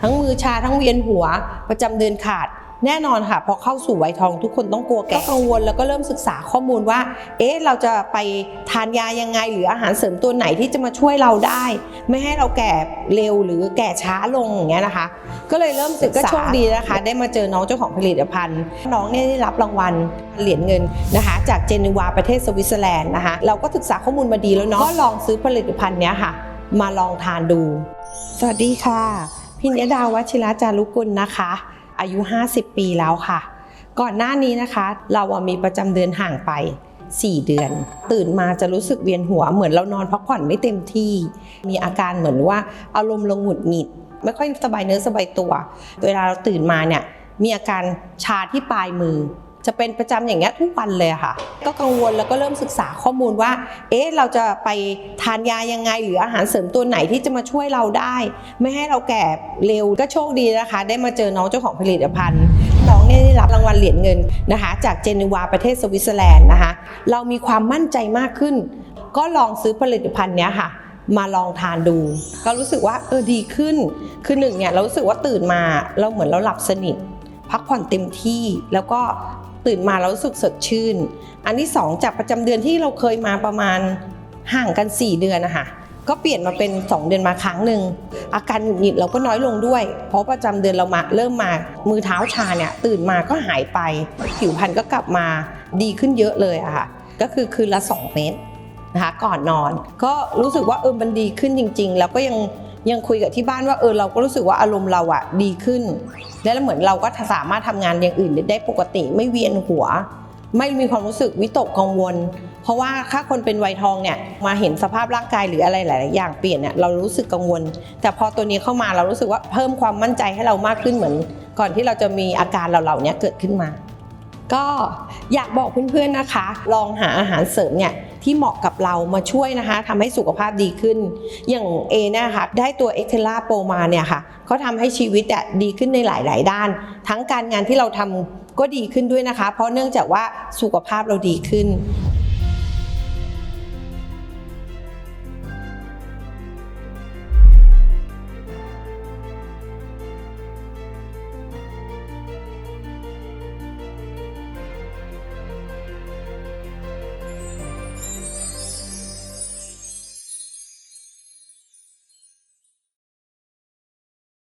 ทั้งมือชาทั้งเวียนหัว ประจำเดือนขาดแน่นอนค่ะพอเข้าสู่วัยทองทุกคนต้องกลัวแก่ก็กังวลแล้วก็เริ่มศึกษาข้อมูลว่า เอ๊ะเราจะไปทานยายังไง หรืออาหารเสริมตัวไหนที่จะมาช่วยเราได้ ไม่ให้เราแก่เร็วหรือแก่ช้าลงอย่างเงี้ยนะคะ ก็เลยเริ่มศึกษาก็โชคดีนะคะ ได้มาเจอน้องเจ้าของผลิตภัณฑ์ น้องเนี่ยได้รับรางวัลเหรียญเงินนะคะ จากเจนีวาประเทศสวิตเซอร์แลนด์นะคะเราก็ศึกษาข้อมูลมาดีแล้วเนาะก็ลองซื้อผลิตภัณฑ์เนี้ยค่ะ มาลองทานดู สวัสดีค่ะ พี่เนยดาวัชิระจารุกุลนะคะ อายุ 50 ปีแล้วค่ะ ก่อนหน้านี้นะคะ เรามีประจำเดือนห่างไป 4 เดือน ตื่นมาจะรู้สึกเวียนหัวเหมือนเรานอนพักผ่อนไม่เต็มที่ มีอาการเหมือนว่าอารมณ์ลงหงุดหงิด ไม่ค่อยสบายเนื้อสบายตัว เวลาเราตื่นมาเนี่ยมีอาการชาที่ปลายมือ จะเป็นประจำอย่างเงี้ยทุกวันเลยค่ะ ก็กังวลแล้วก็เริ่มศึกษาข้อมูลว่า เอ๊ะเราจะไปทานยายังไง หรืออาหารเสริมตัวไหนที่จะมาช่วยเราได้ ไม่ให้เราแก่เร็วก็โชคดีนะคะ ได้มาเจอน้องเจ้าของผลิตภัณฑ์น้องเนี่ยได้รับรางวัลเหรียญเงินนะคะ จากเจนีวาประเทศสวิตเซอร์แลนด์นะคะ เรามีความมั่นใจมากขึ้น ก็ลองซื้อผลิตภัณฑ์เนี้ยค่ะมาลองทานดู ก็รู้สึกว่าเออดีขึ้น คือหนึ่งเนี่ยเรารู้สึกว่าตื่นมาเราเหมือนเราหลับสนิท พักผ่อนเต็มที่แล้วก็ ตื่นมาเรารู้สึกสดชื่น อันที่สองจากประจำเดือนที่เราเคยมาประมาณห่างกัน 4 เดือนนะคะก็เปลี่ยนมาเป็น 2 เดือนมาครั้งหนึ่งอาการหงุดหงิดเราก็น้อยลงด้วย เพราะประจำเดือนเรามาเริ่มมามือเท้าชาเนี่ยตื่นมาก็หายไป ผิวพรรณก็กลับมาดีขึ้นเยอะเลยอะค่ะก็คือคืนละ 2 เม็ดนะคะก่อนนอน ก็รู้สึกว่าเออมันดีขึ้นจริง ๆ แล้วก็ยัง ยังคุยกับที่บ้านว่าเออเราก็รู้สึกว่าอารมณ์เราอะดีขึ้น แล้วเหมือนเราก็สามารถทำงานอย่างอื่นได้ปกติไม่เวียนหัว ไม่มีความรู้สึกวิตกกังวล เพราะว่าถ้าคนเป็นวัยทองเนี่ยมาเห็นสภาพร่างกายหรืออะไรหลาย ๆ อย่างเปลี่ยนเนี่ยเรารู้สึกกังวล แต่พอตัวนี้เข้ามาเรารู้สึกว่าเพิ่มความมั่นใจให้เรามากขึ้นเหมือน ก่อนที่เราจะมีอาการเหล่านี้เกิดขึ้นมา ก็อยากบอกเพื่อน ๆ นะคะ ลองหาอาหารเสริมเนี่ย ที่เหมาะกับเรามาช่วยนะคะทำให้สุขภาพดีขึ้น อย่างเอเนี่ยค่ะได้ตัวเอ็กเทล่าโปรมาเนี่ยค่ะเขาทำให้ชีวิตอะดีขึ้นในหลาย ๆ ด้าน ทั้งการงานที่เราทำก็ดีขึ้นด้วยนะคะ เพราะเนื่องจากว่าสุขภาพเราดีขึ้น